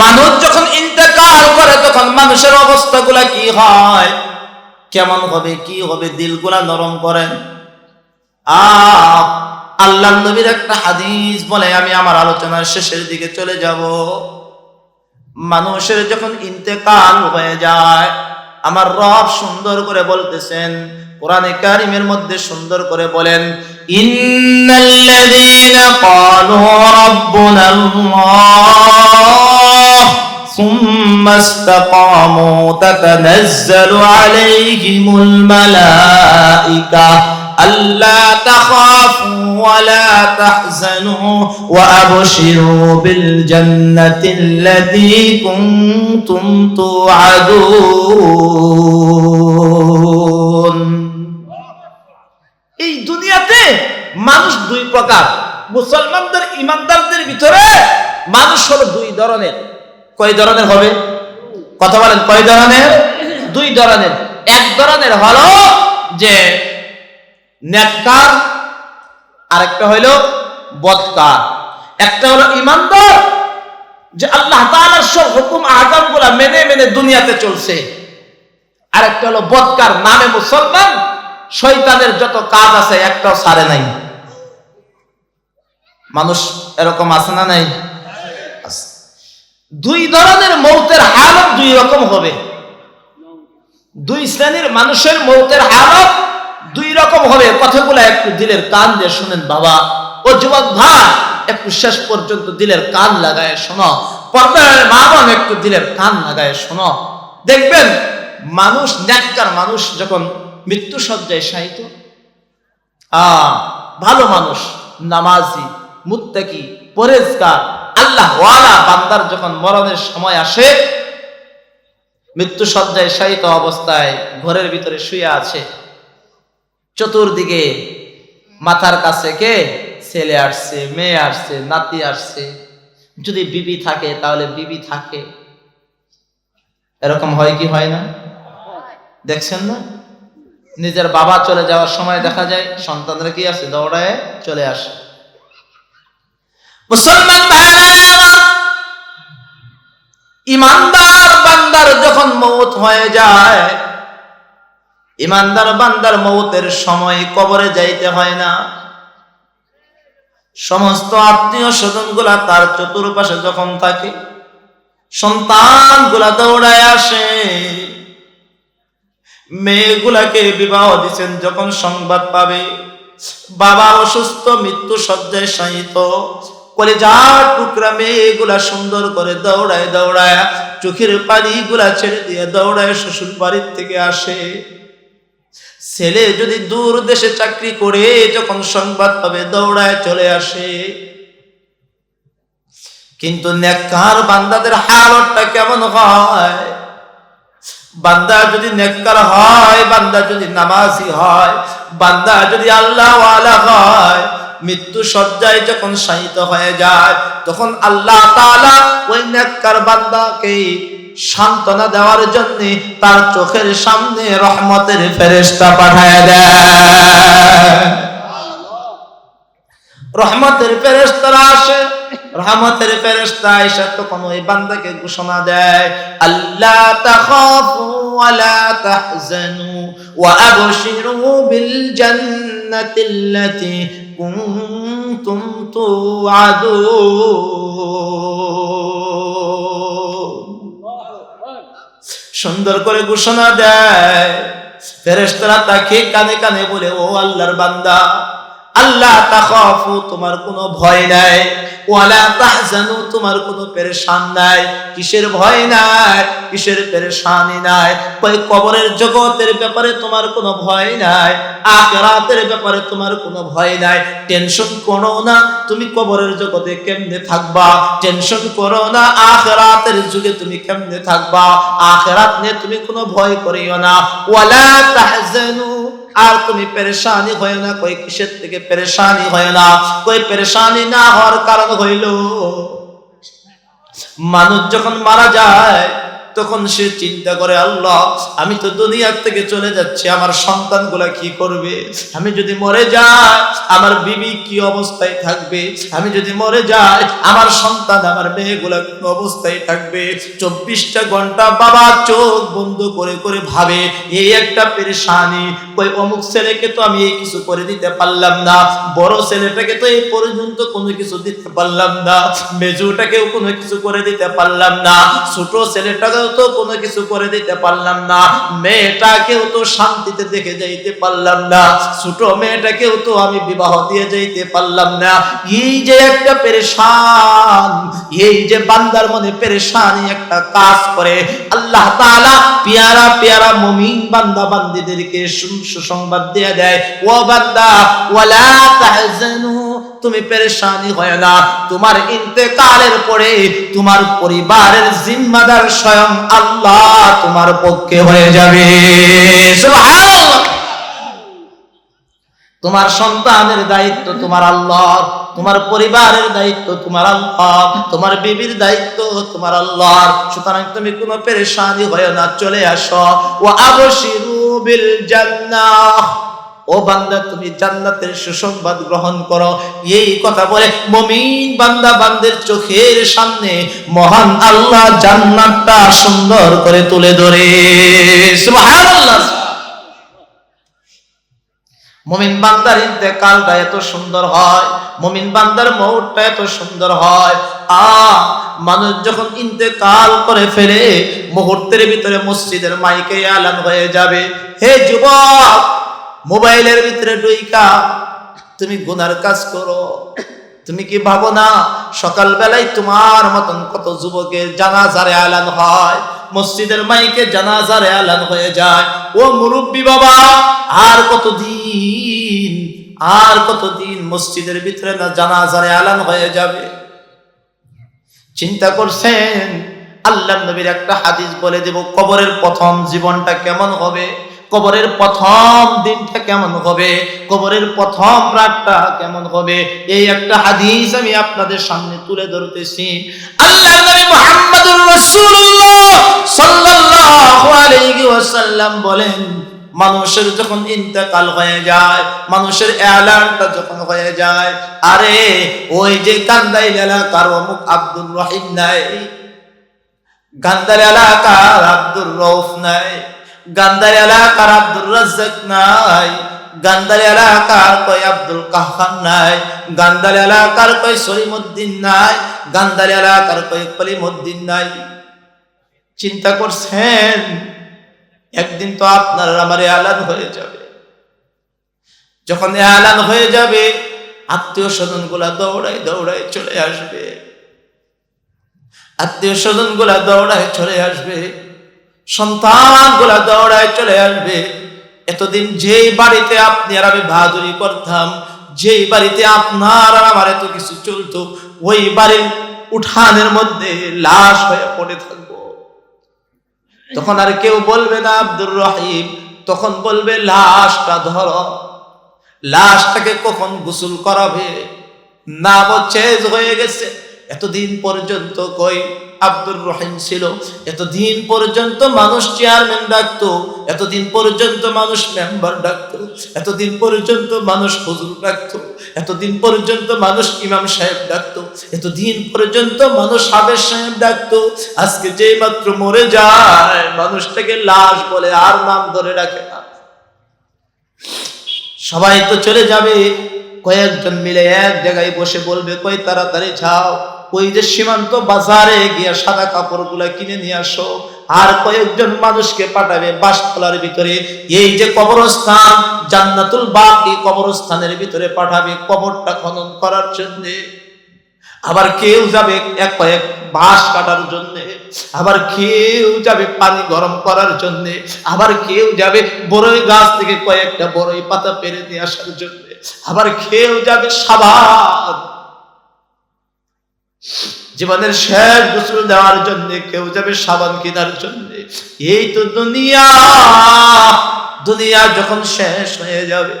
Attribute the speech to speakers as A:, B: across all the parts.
A: মানুষ যখন ইন্তেকাল করে, তখন মানুষের অবস্থাগুলা কি হয়? কেমন হবে, কি হবে? দিলগুলা নরম করেন আল্লাহ নবীর একটা হাদিস বলে, আমি আমার আলোচনার শেষের দিকে চলে যাব। মানুষের যখন ইন্তেকাল হয়ে যায়, আমার রব সুন্দর করে বলতেছেন, কোরআনে কারিমের মধ্যে সুন্দর করে বলেন, ইন্নাল্লাযীনা ক্বালু রাব্বুনা আল্লাহ ثم استقاموا تتنزل عليهم الملائكة ألا تخافوا ولا تحزنوا وأبشروا بالجنة التي كنتم توعدون এই দুনিয়াতে মানুষ দুই প্রকার মুসলমানদের ইমানদারদের ভিতরে মানুষ হলো দুই ধরনের কয় ধরনের হবে? কথা বলেন, কয় ধরনের দুই ধরনের এক ধরনের হলো যে নেককার, আরেকটা হইল বদকার। একটা হলো ইমানদার, যে আল্লাহ তাআলার সব হুকুম আহকামগুলা মেনে মেনে দুনিয়াতে চলছে। আরেকটা হলো বদকার, নামে মুসলমান, শয়তানের যত কাজ আছে একটাও সারে নাই। মানুষ এরকম আছে না নাই। দুই ধরনের মৌতের হালত দুই রকম হবে। দুই শ্রেণির মানুষের মৌতের হালত দুই রকম হবে। কথাগুলো একটু দিলের কান দিয়ে শুনেন বাবা। ও যুবক ভাই, একটু শেষ পর্যন্ত দিলের কান লাগায় শোনো। পর্দার মা বোন একটু দিলের কান লাগায় শোনো। দেখবেন, মানুষ ন্যাক্কার মানুষ যখন মৃত্যু সজ্জায় শায়িত ভালো মানুষ, নামাজি, মুত্তাকি, পরেজগার আল্লাহ বান্দার যখন মরণের সময় আসে মৃত্যু সজ্জায় শায়িত অবস্থায় ঘরের ভিতরে শুয়ে আছে। চতুর্দিকে মাথার কাছে কে? ছেলে আসছে, মেয়ে আসছে, নাতি আসছে। যদি বিবি থাকে, তাহলে বিবি থাকে। এরকম হয় কি হয় না? দেখছেন না? নিজের বাবা চলে যাওয়ার সময় দেখা যায়, সন্তানরা কি আছে? দৌড়ায় চলে আসে। মুসলমান ভাইরা ইমানদার বান্দার যখন মৌত হয়ে যায়, ইমানদার বান্দার মৌতের সময় কবরে যাইতে হয় না। সমস্ত আত্মীয় স্বজনগুলা তার চতুর্পাশে যখন থাকে সন্তানগুলা দৌড়ায় আসে। মেয়েগুলাকে বিবাহ দিচ্ছেন যখন সংবাদ পাবে, বাবা অসুস্থ, মৃত্যু সজ্জায় শায়িত। কলেজার টুকরা মেয়েগুলা সুন্দর করে দৌড়ায় দৌড়ায়, চোখের পানি গুলা ছেড়ে দিয়ে দৌড়ায় শ্বশুর বাড়ির থেকে আসে। ছেলে যদি দূর দেশে চাকরি করে, যখন সংবাদ পাবে, দৌড়ায় চলে আসে। কিন্তু নেককার বান্দাদের হালতটা কেমন হয়? বান্দা যদি নেককার হয় বান্দা যদি নামাজি হয় বান্দা যদি আল্লাহ হয় মৃত্যু সজ্জায় যখন শায়িত হয়ে যায় তখন আল্লাহ তাআলা ওই নেককার বান্দাকে সান্ত্বনা দেওয়ার জন্য তার চোখের সামনে রহমতের ফেরেশতা পাঠায় দেয়। রহমতের ফেরেশতারা আসে রহমতের ফেরেশতা আয়েশা তখন ওই বান্দাকে ঘোষণা দেয় আল্লাহ তাখাফু ওয়ালা তাহজানু ওয়া আবশিরু বিল জান্নাতিল্লাতী কুনতুম তুআদুন। সুন্দর করে ঘোষণা দেয়, ফেরেশতারা তাকে কানে কানে বলে, ও আল্লাহর বান্দা আল্লাহ তাখাফু, তোমার কোনো ভয় নাই। ওয়ালা তাহজানু, তোমার কোনো পেরেশান নাই। কিসের ভয় নাই? কিসের পেরেশানি নাই? কই কবরের জগতের ব্যাপারে তোমার কোনো ভয় নাই। ব্যাপারে তোমার কোনো ভয় নাই। টেনশন করো না, তুমি কবরের জগতে কেমনে থাকবা? টেনশন করো না, আখিরাতের যুগে তুমি কেমনে থাকবা? আখিরাত নিয়ে তুমি কোনো ভয় করিও না। ওয়ালা তাহজানু আর তুমি পেরেশানি হয় না। কই কিসের থেকে পেরেশানি হয় না? কই পেরেশানি না হওয়ার কারণ হইল, মানুষ যখন মারা যায় তখন সে চিন্তা করে, আল্লাহ, আমি তো দুনিয়ার থেকে চলে যাচ্ছি, আমার সন্তানগুলা কি করবে? আমি যদি মরে যাই, আমার বিবি কি অবস্থায় থাকবে? আমি যদি মরে যাই, আমার সন্তান, আমার মেয়েগুলা কোন অবস্থায় থাকবে? চব্বিশটা ঘণ্টা বাবা চোখ বন্ধ করে করে ভাবে, এই একটা পেরেশানি ওই অমুক ছেলেকে তো আমি এই কিছু করে দিতে পারলাম না, বড় ছেলেটাকে তো এই পর্যন্ত কোনো কিছু দিতে পারলাম না, মেজুটাকেও কোনো কিছু করে দিতে পারলাম না, ছোট ছেলেটাকেও তো কোনো কিছু করে দিতে পারলাম না। মেয়েটাকেও তো শান্তিতে দেখে যাইতে পারলাম না। ছোট মেয়েটাকেও তো আমি বিবাহ দিয়ে যাইতে পারলাম না। এই যে একটা পেরেশান, এই যে বান্দার মনে পেরেশানি একটা কাজ করে। আল্লাহ তাআলা পিয়ারা পিয়ারা মুমিন বান্দা বান্দিদেরকে সুসংবাদ দিয়ে দেয়। ও বান্দা, ওয়ালা তাহজানু তুমি পেরেশানি হয় না। তোমার ইন্তেকালের পরে তোমার পরিবারের জিম্মাদার স্বয়ং আল্লাহ তোমার পক্ষে হয়ে যাবে। তোমার সন্তানের দায়িত্ব তোমার আল্লাহ, তোমার পরিবারের দায়িত্ব তোমার আল্লাহ, তোমার বিবির দায়িত্ব তোমার আল্লাহ। সুতরাং তুমি কোনো পেরেশানি হয় না, চলে আসো। ও আবশিরু বিল জান্নাহ। ও বান্দা, তুমি জান্নাতের সুসংবাদ গ্রহণ করো। এই কথা বলে মমিন বান্দা বান্দের চোখের সামনে মহান আল্লাহ জান্নাতটা সুন্দর করে তুলে ধরে। মমিন বান্দার ইন্তেকালটা এত সুন্দর হয়, মমিন বান্দার মৌটটা এত সুন্দর হয়। আ মানুষ যখন ইন্তেকাল করে ফেলে, মুহূর্তের ভিতরে মসজিদের মাইকে আলান হয়ে যাবে। হে যুবক মোবাইলের ভিতরে ডুইকা তুমি গুনার কাজ করো। তুমি কি ভাবো না, সকালবেলায় তোমার মতন কত যুবকের জানাজারে আলান হয়, মসজিদের মাইকে জানাজারে আলান হয়ে যায়। ও মুরব্বী বাবা, আর কতদিন আর কতদিন মসজিদের ভিতরে না জানাজারে আলান হয়ে যাবে? চিন্তা করছেন, আল্লাহ নবীর একটা হাদিস বলে দেব, কবরের প্রথম জীবনটা কেমন হবে? কবরের প্রথম দিনটা কেমন হবে? কবরের প্রথম রাতটা কেমন হবে? এই একটা হাদিস আমি আপনাদের সামনে তুলে ধরতেছি। আল্লাহ নবী মুহাম্মদুর রাসূলুল্লাহ সাল্লাল্লাহু আলাইহি ওয়াসাল্লাম বলেন, মানুষের যখন ইন্তেকাল হয়ে যায়, মানুষের এলানটা যখন হয়ে যায়, আরে ওই যে কান্দাইল এলাকার অমুক আব্দুর রহিম নাই গান্দার এলাকার আব্দুর রৌফ নাই। গান্দার এলাকার আব্দুর রাজ্জাক নাই গান্দার এলাকার কই আব্দুল কাহান নাই গান্দার এলাকার কই সলিমুদ্দিন নাই গান্দার এলাকার কই কলিমুদ্দিন নাই। চিন্তা করছেন, একদিন তো আপনার আমার এলান হয়ে যাবে। যখন এলান হয়ে যাবে, আত্মীয় স্বজনগুলা দৌড়াই দৌড়াই চলে আসবে। আত্মীয় স্বজনগুলা দৌড়ায় চলে আসবে। দৌড়ায় চলে আসবে। এতদিন যেই বাড়িতে আপনি আর আমি করতাম, যেই বাড়িতে আপনার আর আমার এত কিছু ওই বাড়ির উঠানের মধ্যে লাশ হয়ে পড়ে থাকব। তখন আর কেউ বলবে না, আব্দুর রহিম, তখন বলবে, লাশটা ধরো। লাশটাকে কখন গোসল করাবে? না চেঞ্জ হয়ে গেছে। এতদিন পর্যন্ত কই আব্দুর রহিম ছিল। এতদিন পর্যন্ত মানুষ চেয়ারম্যান ডাকতো, এতদিন পর্যন্ত মানুষ মেম্বার ডাকতো, এতদিন পর্যন্ত মানুষ হুজুর ডাকতো, এতদিন পর্যন্ত মানুষ ইমাম সাহেব ডাকতো, এতদিন পর্যন্ত মানুষ সাবের সাহেব ডাকতো। আজকে যে মাত্র মরে যায়, মানুষটাকে লাশ বলে আর নাম ধরে রাখে না। সবাই তো চলে যাবে, কয়েকজন মিলে এক জায়গায় বসে বলবে, কই তাড়াতাড়ি যাও। ওই যে সীমান্ত বাজারে গিয়ে সাদা কাপড়গুলা কিনে নিয়ে আসো, আর কয়েকজন মানুষকে পাঠাবে বাসতলার ভিতরে। এই যে কবরস্থান, জান্নাতুল বাকি কবরস্থানের ভিতরে পাঠাবে কবরটা খনন করার জন্য। আবার কেউ যাবে এক কয়েক বাঁশ কাটার জন্য। আবার কেউ যাবে পানি গরম করার জন্য। আবার কেউ যাবে বড়ই গাছ থেকে কয়েকটা বড়ই পাতা পেরে নিয়ে আসার জন্য। আবার কেউ যাবে সাবান জীবনের শেষ গোসল দেওয়ার জন্য কেউ যাবে সাবান কেনার জন্য। এই তো দুনিয়া। দুনিয়া যখন শেষ হয়ে যাবে,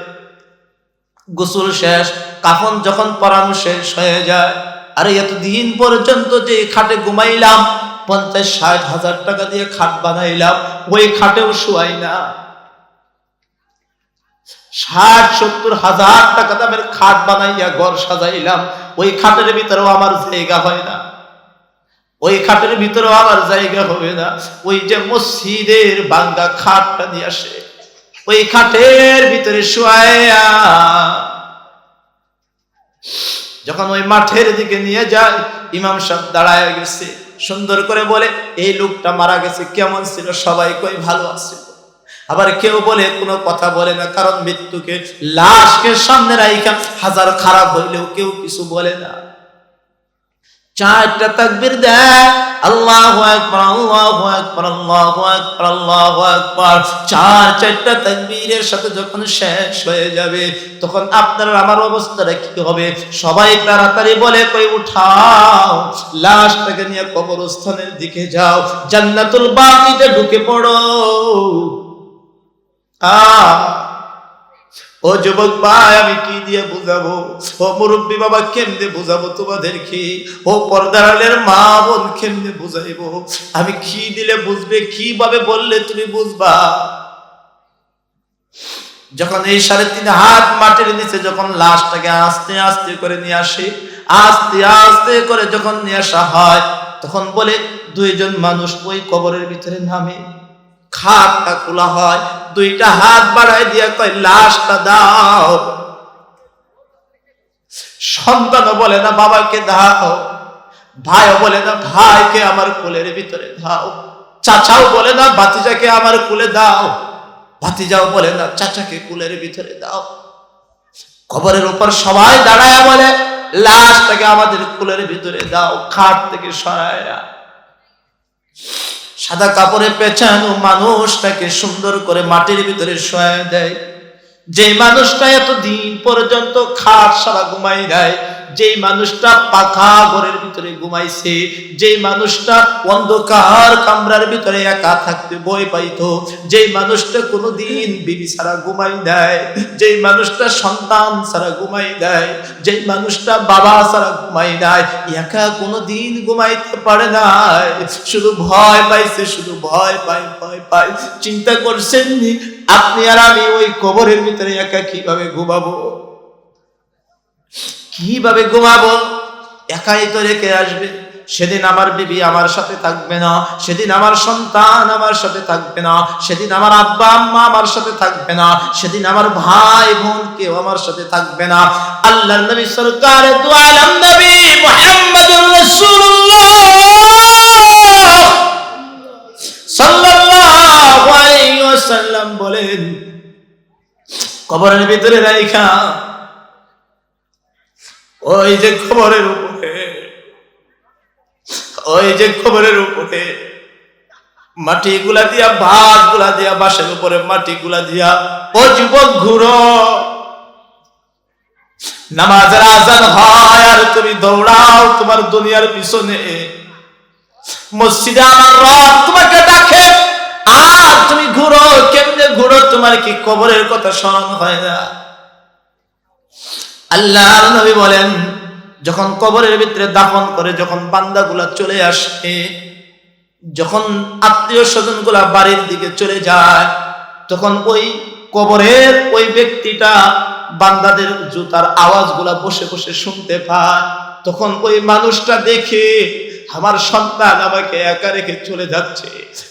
A: গোসল শেষ, কাফন যখন পরানো শেষ হয়ে যায়, আরে এতদিন পর্যন্ত যে খাটে ঘুমাইলাম, পঞ্চাশ ষাট হাজার টাকা দিয়ে খাট বানাইলাম, ওই খাটেও শুয়াই না। ষাট সত্তর হাজার টাকা দামের খাট বানাইয়া ঘর সাজাইলাম ওই খাটের ভিতরেও আমার জায়গা হয় না। ওই খাটের ভিতরেও আমার জায়গা হবে না। ওই যে মসজিদের বাঙ্গা খাটটা নিয়ে আসে। ওই খাটের ভিতরে শুয়াইয়া যখন ওই মাঠের দিকে নিয়ে যায়, ইমাম সাহেব দাঁড়ায় গেছে। সুন্দর করে বলে, এই লোকটা মারা গেছে, কেমন ছিল? সবাই কই ভালো আছে আবার কেউ বলে, কোনো কথা বলে না, কারণ মৃত্যুকে লাশকে সামনে রাইখা হাজার খারাপ হইলেও কেউ কিছু বলে না। চারটা তাকবীর দেয়, আল্লাহু আকবার আল্লাহু আকবার আল্লাহু আকবার আল্লাহু আকবার। চার, চারটা তাকবীরের সাথে যখন শেষ হয়ে যাবে, তখন আপনার আমার অবস্থাটা কি হবে? সবাই তাড়াতাড়ি বলে, কই উঠাও, লাশটাকে নিয়ে কবরস্থানের দিকে যাও, জান্নাতুল বাকিতে ঢুকে পড়ো। ও যুবক ভাই, আমি কি দিয়ে বুঝাবো? ও মুরব্বী বাবা কেমনে বুঝাবো তোমাদের কি ও পর্দারের মা বোন কেমনে বুঝাইবো? আমি কি দিলে বুঝবে? কীভাবে বললে তুমি বুঝবা? যখন এই সাড়ে তিন হাত মাটির নিচে যখন লাশটাকে আস্তে আস্তে করে নিয়ে আসে, আস্তে আস্তে করে যখন নিয়ে আসা হয়, তখন বলে, দুইজন মানুষ ওই কবরের ভিতরে নামে। খাটটা খোলা হয়, দুইটা হাত বাড়াই দিয়ে কয়, লাশটা দাও। সন্তানও বলে, না, বাবাকে দাও। ভাইও বলে, না, ভাইকে আমার কোলের ভিতরে দাও। চাচাও বলে, না বাতিজাকে আমার কুলে দাও। ভাতিজাও বলে, না, চাচাকে কুলের ভিতরে দাও। কবরের উপর সবাই দাঁড়ায় বলে, লাশটাকে আমাদের কুলের ভিতরে দাও, খাট থেকে সরায়। সাদা কাপড়ে পেঁচানো মানুষটাকে সুন্দর করে মাটির ভিতরে শোয়া দেয়। যে মানুষটা এতদিন পর্যন্ত খাট সারা ঘুমাই দেয় যেই মানুষটা পাখা ঘরের ভিতরে ঘুমাইছে, যেই মানুষটা অন্ধকার কামরার ভিতরে একা থাকতে বই পাইতো, যেই মানুষটা কোনোদিন বিবি ছাড়া ঘুমাই দেয় যেই মানুষটা সন্তান ছাড়া ঘুমাই দেয় যেই মানুষটা বাবা ছাড়া ঘুমাই দেয় একা কোনোদিন ঘুমাইতে পারে নাই। শুধু ভয় পাইছে, শুধু ভয় পাই ভয় পাই চিন্তা করছেন আপনি আর আমি ওই কবরের ভিতরে একা কীভাবে ঘুমাবো? কীভাবে ঘুমাবো? একাই তো রেখে আসবে। সেদিন আমার বিবি আমার সাথে থাকবে না। সেদিন আমার সন্তান আমার সাথে থাকবে না। সেদিন আমার আব্বা আম্মা আমার সাথে থাকবে না। সেদিন আমার ভাই বোন কেউ আমার সাথে থাকবে না। আল্লাহ নবী সরকার আলম নবী মুহাম্মদুর রাসূলুল্লাহ। সাল্লাল্লাহু আলাইহি ওয়াসাল্লাম বলেন, কবরের ভিতরে রাইখা ওই যে খবরের উপরে, ওই যে খবরের উপরে মাটি গুলা দিয়া ভাতগুলা দিয়া বাসের উপরে মাটি গুলা দিয়া ও যুবক ঘুরো। নামাজের আজান হয় আর তুমি দৌড়াও তোমার দুনিয়ার পিছনে। মসজিদে আমার রব তোমাকে ডাকে, আর তুমি ঘুরো, কেমনে ঘুরো? তোমার কি কবরের কথা স্মরণ হয় না? আল্লাহ নবী বলেন, যখন কবরের ভিতরে দাফন করে যখন বান্দাগুলা চলে আসে, যখন আত্মীয় স্বজনগুলা বাড়ির দিকে চলে যায়, তখন ওই কবরের ওই ব্যক্তিটা বান্দাদের জুতার আওয়াজগুলা বসে বসে শুনতে পায়। তখন ওই মানুষটা দেখে আমার সন্তান আমাকে একা রেখে চলে যাচ্ছে।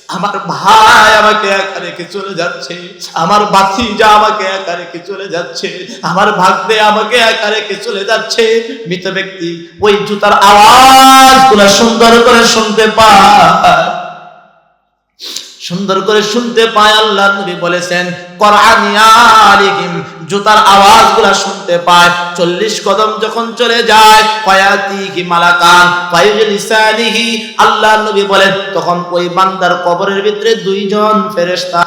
A: আমার ভাই আমাকে একা রেখে চলে যাচ্ছে। আমার বাতিজা আমাকে একা রেখে চলে যাচ্ছে। আমার ভাগ্নে আমাকে একা রেখে চলে যাচ্ছে। মৃত ব্যক্তি ওই জুতার আওয়াজগুলা সুন্দর করে শুনতে পায়। সুন্দর করে শুনতে পায় আল্লাহ নবী বলেছেন করানিয়ালিহিম জুতার আওয়াজগুলা শুনতে পায়। চল্লিশ কদম যখন চলে যায় ফায়াতিহি মালাকান। ফায়ুজলিসানিহি আল্লাহ নবী বলেন, তখন ওই বান্দার কবরের ভিতরে দুইজন ফেরেশতা